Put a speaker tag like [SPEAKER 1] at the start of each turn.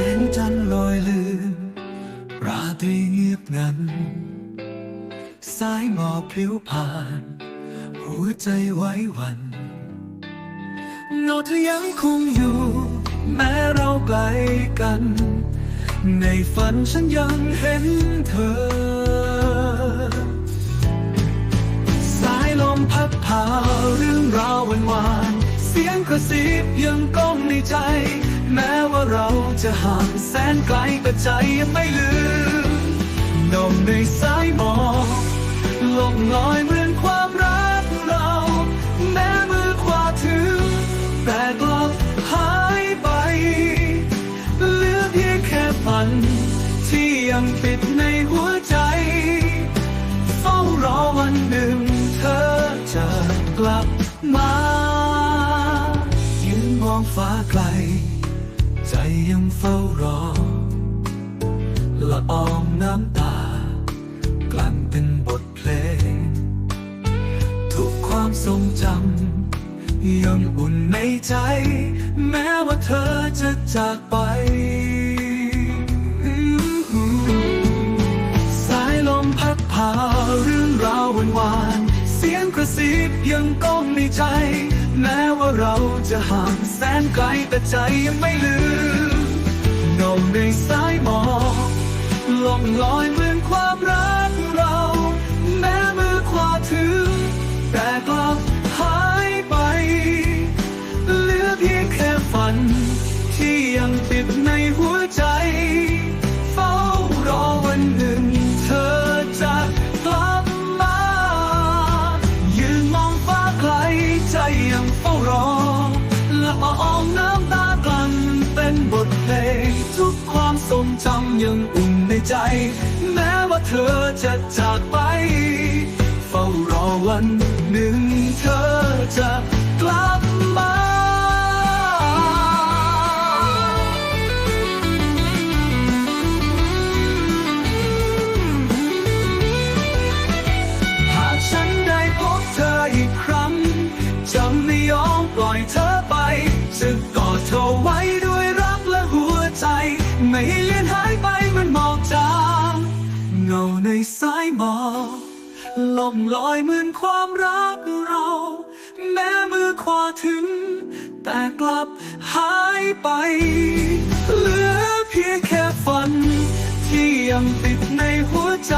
[SPEAKER 1] สียงจันลอยลืมราตรีเงียบงัน สายหมอกผิวผ่าน หัวใจไว้วันโนเธอยังคงอยู่ แม้เราไกลกัน ในฝันฉันยังเห็นเธอ สายลมพัดพาเรื่องราววันวาน สียงกระซิบยังก้องในใจ แม้ว่าเราจะห่างแสนไกลแต่ใจยังไม่ลืมนมในสายหมอกลงลอยเหมือนความรักเรา แม้มือขวาถึง แต่กลับหายไปเหลือเพียงแค่ฝัน ที่ยังปิดในหัวใจ เฝ้ารอวันหนึ่งเธอจะกลับมา ฟ้าไกล ใจยังเฝ้ารอ ละอองน้ำตา กลั่นเป็นบทเพลง ทุกความทรงจำยังอุ่นในใจ แม้ว่าเธอจะจากไปสายลมพัดพาเรื่องราววันวานๆเสียงกระซิบยังก้องในใจ แม้ว่าเราจะห่างแสนไกลแต่ใจยังไม่ลืมเงาในสายหมอกล่องลอยเหมือนความรักเรา แม้มือขวาถึง แต่กลับหายไป เหลือเพียงแค่ฝัน ที่ยังติดในหัวใจ ทเพลง ทุกความทรงจำยังอุ่นในใจ แม้ว่าเธอจะจากไป ยสายหมอกล่องลอยเหมือนความรักเรา แม้มือขวาถึง แต่กลับหายไป เหลือเพียงแค่ฝัน ที่ยังติดในหัวใจ